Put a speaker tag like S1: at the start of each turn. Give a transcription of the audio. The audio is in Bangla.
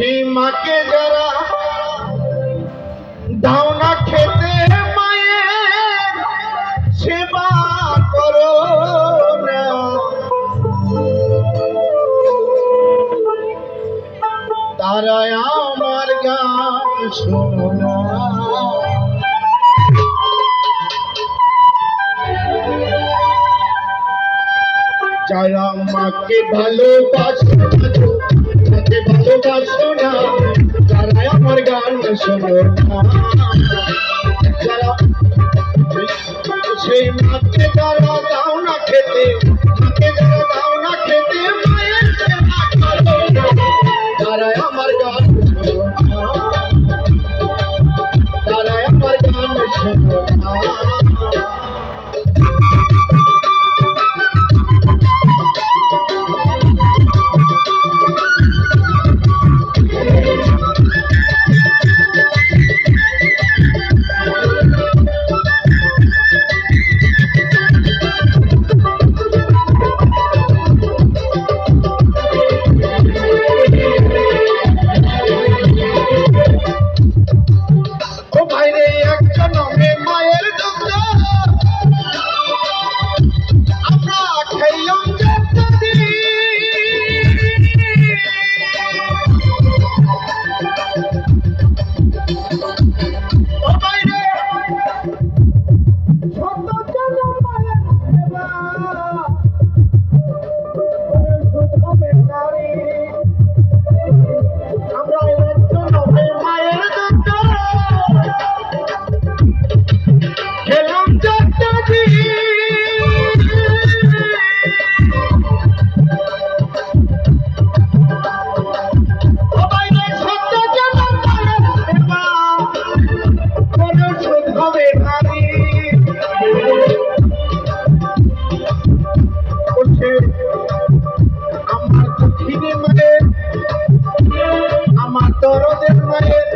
S1: সীমাকে যারা দাও না খেতে মায়ের সেবা করো না। তারা আমার গান শোনো না। যারা মাকে ভালোবাসো না। গো, মাকে ভালোবাসো না তারা সেই মাকে তারা দরদের মায়ের